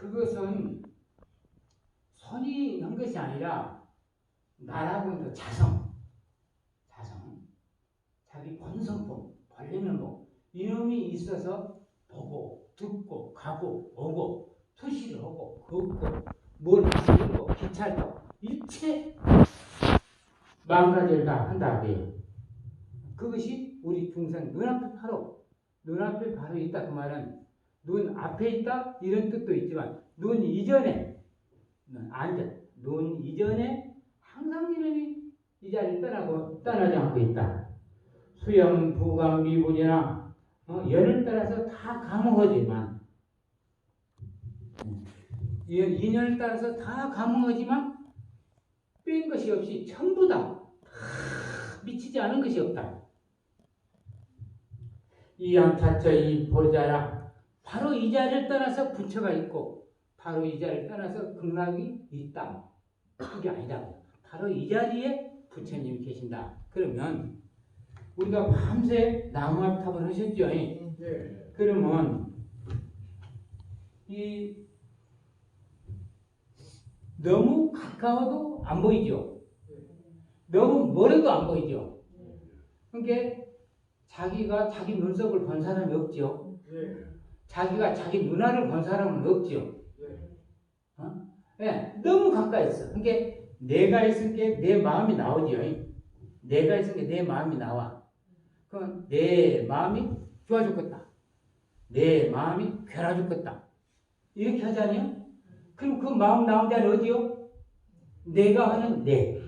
그것은 선이 한 것이 아니라 나라고 하는 그 자성, 자성, 자기 본성법, 권리는 뭐 이놈이 있어서 보고 듣고 가고 오고 투시를 하고 걷고 뭘 마시고 기차도 일체 마음가짐을 다 한다 그래요. 그것이 우리 중생 눈앞에 바로 눈앞에 바로 있다 그 말은 눈 앞에 있다 이런 뜻도 있지만 눈 이전에 눈 안전 눈 이전에 항상 이놈이 이 자리를 떠나고 떠나지 않고 있다. 수영 부감 미분이나 어, 연을 따라서 다 감흥하지만 이- 인연을 따라서 다 감흥하지만 뺀 것이 없이 전부 다, 다 미치지 않은 것이 없다. 이양 자처 이 보자라 바로 이 자리를 떠나서 부처가 있고 바로 이 자리를 떠나서 극락이 있다. 그게 아니다. 바로 이 자리에 부처님이 계신다. 그러면 우리가 밤새 나무합탑을 하셨죠. 네. 그러면 이 너무 가까워도 안 보이죠. 너무 멀어도 안 보이죠. 그러니까 자기가 자기 눈썹을 본 사람이 없죠. 네. 자기가 자기 눈알을 본 사람은 없죠. 어? 예, 너무 가까이 있어. 그러니까 내가 있을 게내 마음이 나오죠. 내가 있을 게내 마음이 나와. 그럼 내 마음이 좋아 죽겠다. 내 마음이 괴라 죽겠다. 이렇게 하잖아요. 그럼 그 마음 나온 데는 어디요? 내가 하는 내.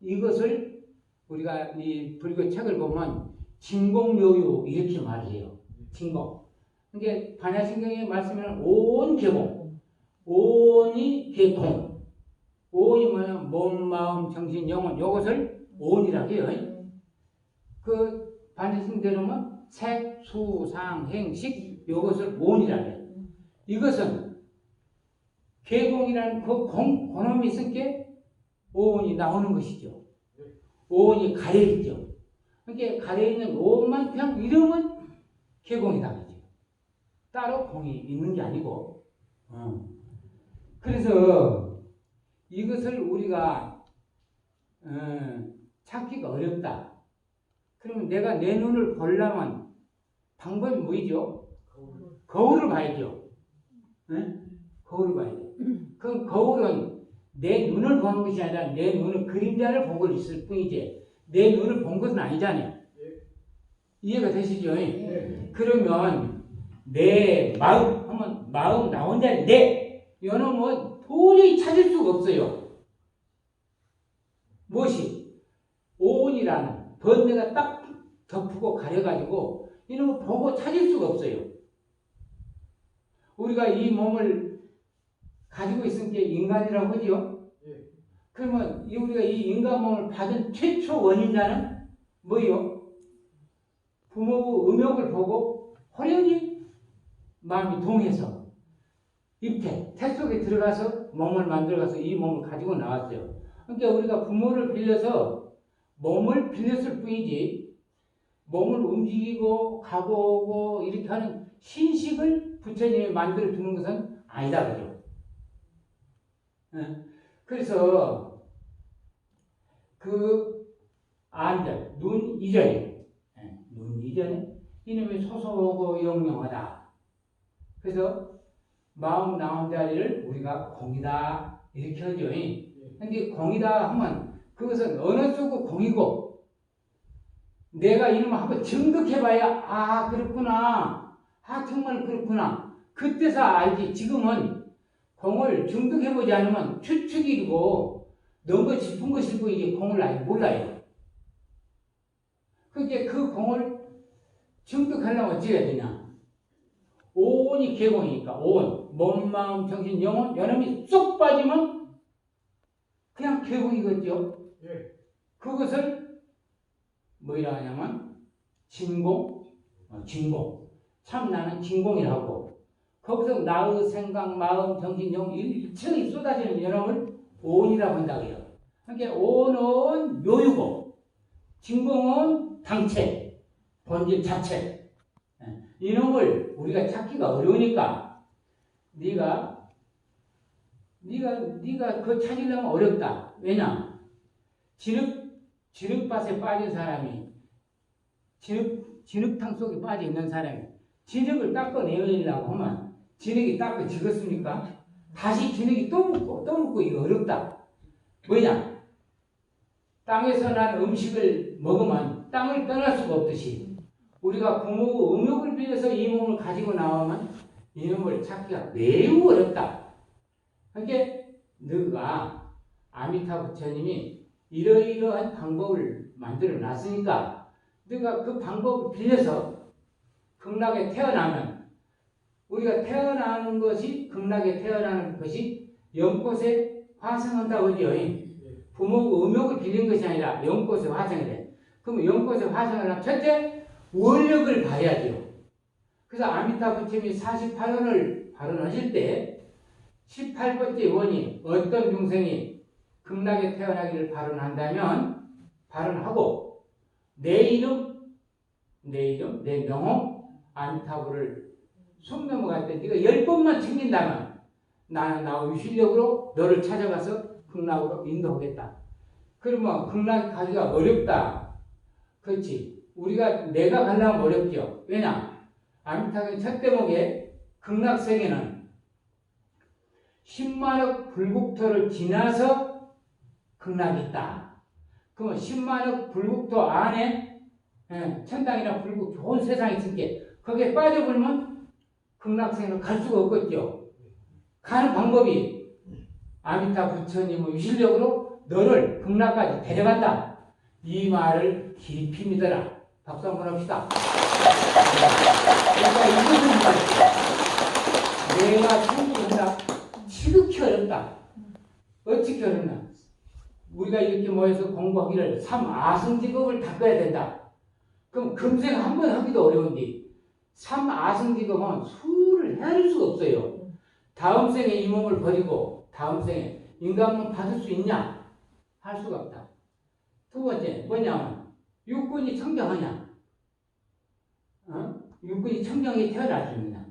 이것을 우리가 이 불교 책을 보면 진공묘유 이렇게 말해요. 진공. 그러니까 반야신경의 말씀에는 온 개공. 온이 개공. 온이 뭐냐? 몸, 마음, 정신, 영혼. 이것을 온이라고 해요. 그 반야신경은 색, 수, 상, 행, 식. 이것을 온이라고 해요. 이것은 개공이라는 그 공, 고놈이 있으니까 오온이 나오는 것이죠. 오온이 가려있죠. 그러니까 가려있는 오온만 그냥 이름은 개공이다. 따로 공이 있는 게 아니고. 어. 그래서 이것을 우리가 어, 찾기가 어렵다. 그러면 내가 내 눈을 보려면 방법이 뭐이죠? 거울을 봐야죠. 네? 거울을 봐야 돼. 그 거울은 내 눈을 보는 것이 아니라 내 눈은 그림자를 보고 있을 뿐이지 내 눈을 본 것은 아니잖아요. 이해가 되시죠? 네. 그러면 내 마음 하면 마음 나 혼자 내 이거는 뭐 도저히 찾을 수가 없어요. 무엇이 오온이라는 번뇌가 딱 덮고 가려가지고 이놈을 보고 찾을 수가 없어요. 우리가 이 몸을 가지고 있으니까 인간이라고 하죠. 예. 그러면 이 우리가 이 인간 몸을 받은 최초 원인자는 뭐요? 부모부 음욕을 보고 호련히 마음이 동해서 입태, 태 속에 들어가서 몸을 만들어가서 이 몸을 가지고 나왔어요. 그러니까 우리가 부모를 빌려서 몸을 빌렸을 뿐이지 몸을 움직이고 가고 오고 이렇게 하는 신식을 부처님이 만들어 주는 것은 아니다 그죠. 예. 그래서 그 안전 눈 이전에 예, 눈 이전에 이놈이 소소하고 영영하다. 그래서 마음 나온 자리를 우리가 공이다 이렇게 하죠. 근데 공이다 하면 그것은 쪽은 공이고 내가 이놈을 한번 증득해봐야 아 그렇구나 아 정말 그렇구나 그때서 알지 지금은 공을 증득해보지 않으면 추측이고 너무 짚은 것일 뿐이지 공을 아직 몰라요. 그게 그 공을 증득하려면 어찌 해야 되냐? 온이 개공이니까 온, 몸, 마음, 정신, 영혼, 연음이 쏙 빠지면 그냥 개공이겠죠. 예. 그것을 뭐이라 하냐면 진공, 어, 진공. 참 나는 진공이라고. 거기서 나의 생각, 마음, 정신, 영 일체의 쏟아지는 연합을 온이라고 한다고요. 그러니까 온은 묘유고 진공은 당체, 본질 자체. 예, 이놈을 우리가 찾기가 어려우니까 네가 네가 네가 그거 찾으려면 어렵다. 왜냐? 진흙 진흙밭에 빠진 사람이 진흙 진흙탕 속에 빠져 있는 사람이 진흙을 닦아내려고 하면 진흙이 닦아지겠습니까? 다시 진흙이 또 묻고 또 묻고 이거 어렵다. 뭐냐? 땅에서 난 음식을 먹으면 땅을 떠날 수가 없듯이 우리가 부모 음욕을 빌려서 이 몸을 가지고 나오면 이놈을 찾기가 매우 어렵다. 그러니까 너가 아미타 부처님이 이러이러한 방법을 만들어 놨으니까 너가 그 방법을 빌려서 극락에 태어나면 우리가 태어나는 것이 극락에 태어나는 것이 연꽃에 화성한다 그죠? 부모가 음욕을 빌린 것이 아니라 연꽃에 화성이 돼. 그러면 연꽃에 화성을 하면 첫째 원력을 봐야죠. 그래서 아미타 부처님이 48원을 발언하실 때 18번째 원이 어떤 중생이 극락에 태어나기를 발언한다면 발언하고 내 이름, 내 이름, 내 명호 아미타부를 숨 넘어갈 때 네가 열 번만 챙긴다면 나는 나의 실력으로 너를 찾아가서 극락으로 인도하겠다. 그러면 극락 가기가 어렵다. 그렇지. 우리가 내가 가려면 어렵죠. 왜냐? 아미타의 첫 대목에 극락세계는 10만억 불국토를 지나서 극락이 있다. 그러면 10만억 불국토 안에 예, 천당이나 불국 좋은 세상이 있으니까 거기에 빠져버리면 극락세계는 갈 수가 없겠죠. 가는 방법이 아미타 부처님의 위실력으로 너를 극락까지 데려간다. 이 말을 깊이 믿어라. 박수 한번 합시다. 그러니까 이것은 말이야. 내가 생기한다. 지극히 어렵다. 어떻게 어렵나? 우리가 이렇게 모여서 공부하기를 삼아승직업을 닦아야 된다. 그럼 금생 한 번 하기도 어려운데 삼아승직업은 수를 헤아릴 수가 없어요. 다음 생에 이 몸을 버리고 다음 생에 인간몸 받을 수 있냐? 할 수가 없다. 두 번째 뭐냐면 육군이 청정하냐? 어? 육군이 청정히 태어날 수 있냐?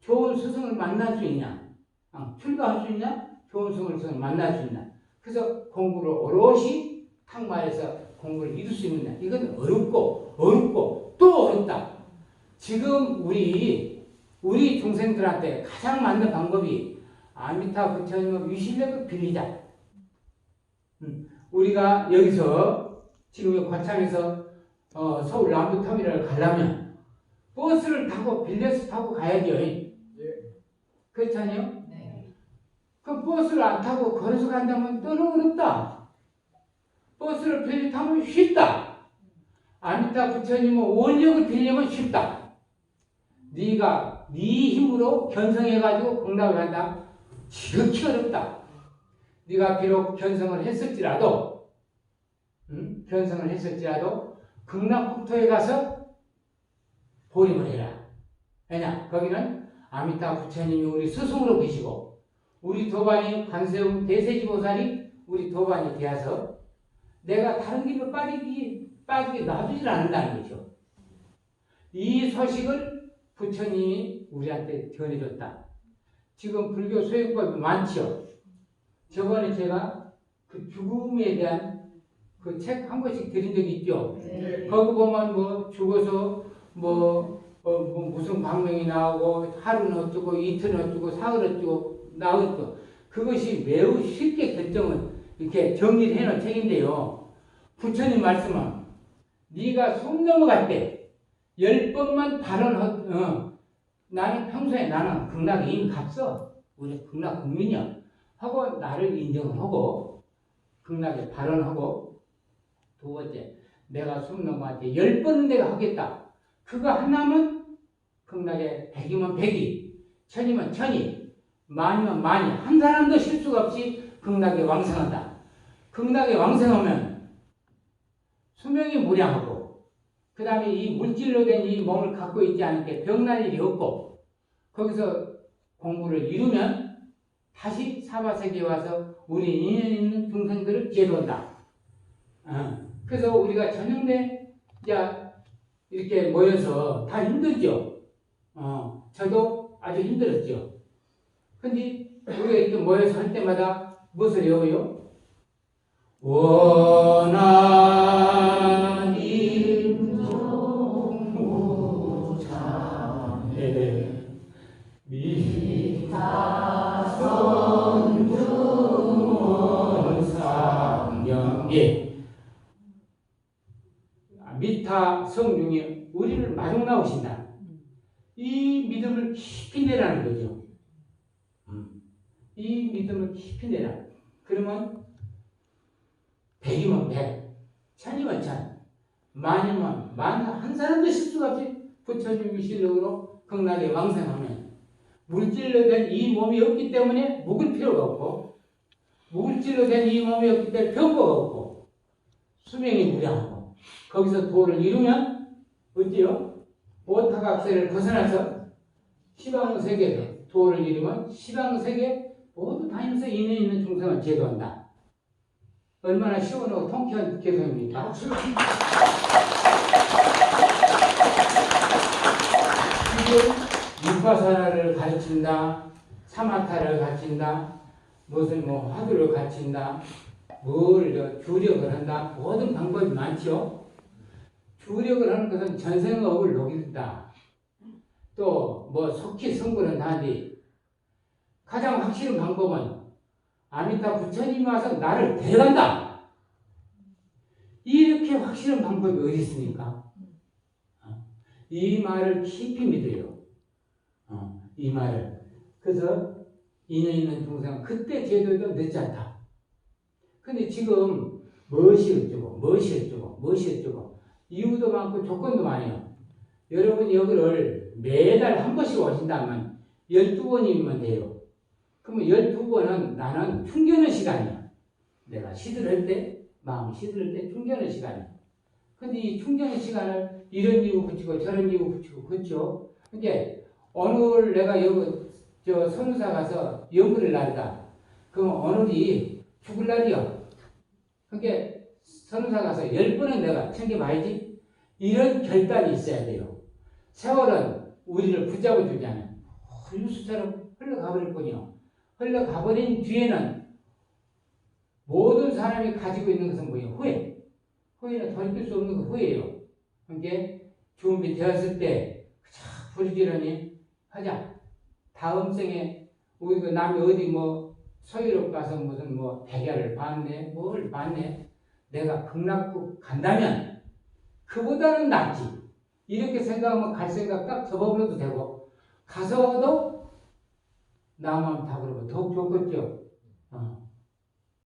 좋은 스승을 만날 수 있냐? 어, 출가할 수 있냐? 좋은 스승을 만날 수 있냐? 그래서 공부를 오롯이 탕마에서 공부를 이룰 수 있느냐? 이건 어렵고 어렵고 또 어렵다. 지금 우리 우리 중생들한테 가장 맞는 방법이 아미타 부처님의 위실력을 빌리자. 음, 우리가 여기서 지금 과창에서 어, 서울 남부터미널을 가려면 버스를 타고 빌려서 타고 가야죠. 그렇잖아요? 네. 그 버스를 안 타고 걸어서 간다면 너무 어렵다. 버스를 빌려 타면 쉽다. 아미타 부처님은 원력을 빌리면 쉽다. 네가 네 힘으로 견성해가지고 공락을 한다. 지극히 어렵다. 네가 비록 견성을 했을지라도, 음? 견성을 했을지라도 극락 국토에 가서 보림을 해라. 왜냐? 거기는 아미타 부처님이 우리 스승으로 계시고 우리 도반이 관세음 대세지보살이 우리 도반이 되어서 내가 다른 길로 빠지기 빠지게 놔두질 않는다는 거죠. 이 소식을 부처님이 우리한테 전해줬다. 지금 불교 소행법이 많지요. 저번에 제가 그 죽음에 대한 그 책 한 권씩 드린 적이 있죠. 네. 거기 보면 뭐 죽어서 뭐, 어, 뭐 무슨 방명이 나오고 하루는 어쩌고 이틀은 어쩌고 사흘은 어쩌고 나오고 그것이 매우 쉽게 결정을 이렇게 정리를 해놓은 책인데요. 부처님 말씀은 네가 숨 넘어갈 때열 번만 발언하, 어, 나는 평소에 나는 극락에 이미 갔어. 우리 극락 국민이야. 하고 나를 인정을 하고 극락에 발언하고 두 번째 내가 숨 넘어갈 때열 번은 내가 하겠다. 그거 하나면 극락에 백이면 백이, 천이면 천이, 만이면 만이 한 사람도 실수가 없이 극락에 왕성한다. 극락에 왕성하면 수명이 무량하고 그 다음에 이 물질로 된 이 몸을 갖고 있지 않게 병날 일이 없고 거기서 공부를 이루면 다시 사바세계에 와서 우리 인연 있는 중생들을 제도한다. 어. 그래서 우리가 저녁내 자 이렇게 모여서 다 힘들죠. 어, 저도 아주 힘들었죠. 근데 우리가 이렇게 모여서 할 때마다 무엇을 외워요? 원하님 동무장에 미타성중 미타 성중에 우리를 마중 나오신다. 이 믿음을 깊이 내라는 거죠. 음. 이 믿음을 깊이 내라. 그러면 백이면 백, 천이면 천, 만이면 만, 한 사람도 실수가 없이 부처님의 실력으로 극락에 왕생하면 물질로 된 이 몸이 없기 때문에 묵을 필요가 없고 물질로 된 이 몸이 없기 때문에 병거가 없고 수명이 무량하고 거기서 도를 이루면 어때요? 오타각세를 벗어나서 시방세계 도를 이루면 시방세계 모두 다니면서 인연 있는 중생을 제도한다. 얼마나 시원하고 통쾌한 개성입니까? 지금 유파사라를 가르친다, 사마타를 가르친다, 무슨 뭐 화두를 가르친다, 뭘저 주력을 한다, 모든 방법이 많지요. 주력을 하는 것은 전생업을 녹인다. 또 뭐 속히 성불은 하지. 가장 확실한 방법은 아미타 부처님이 와서 나를 데려간다. 이렇게 확실한 방법이 어디 있습니까? 어? 이 말을 깊이 믿어요. 어, 이 말을. 그래서 인연 있는 중생 그때 제도도 늦지 않다. 근데 지금 무엇이 어쩌고 무엇이 어쩌고 무엇이 어쩌고 이유도 많고 조건도 많아요. 여러분 여기를 매달 한 번씩 오신다면 12번이면 돼요. 그러면 12번은 나는 충전의 시간이야. 내가 시들할 때, 마음 시들할 때 충전의 시간이야. 근데 이 충전의 시간을 이런 이유 붙이고 저런 이유 붙이고 그렇죠? 이게 오늘 내가 여기 저 선우사 가서 연구를 날다. 그럼 오늘이 죽을 날이야. 그게 선우사 가서 열 번은 내가 챙겨 봐야지. 이런 결단이 있어야 돼요. 세월은 우리를 붙잡아 주지 않아요. 유수처럼 흘러가버릴 뿐이요. 흘러가버린 뒤에는 모든 사람이 가지고 있는 것은 뭐예요? 후회. 후회는 돌이킬 수 없는 그 후회예요. 그게 준비되었을 때, 자, 부르지런히 하자. 다음 생에 우리 그 남이 어디 뭐 서유럽 가서 무슨 뭐 백야를 봤네, 뭘 봤네. 내가 극락국 간다면 그보다는 낫지. 이렇게 생각하면 갈 생각 딱 접어버려도 되고 가서도 나만 다 그러고 더욱 좋겠죠. 어.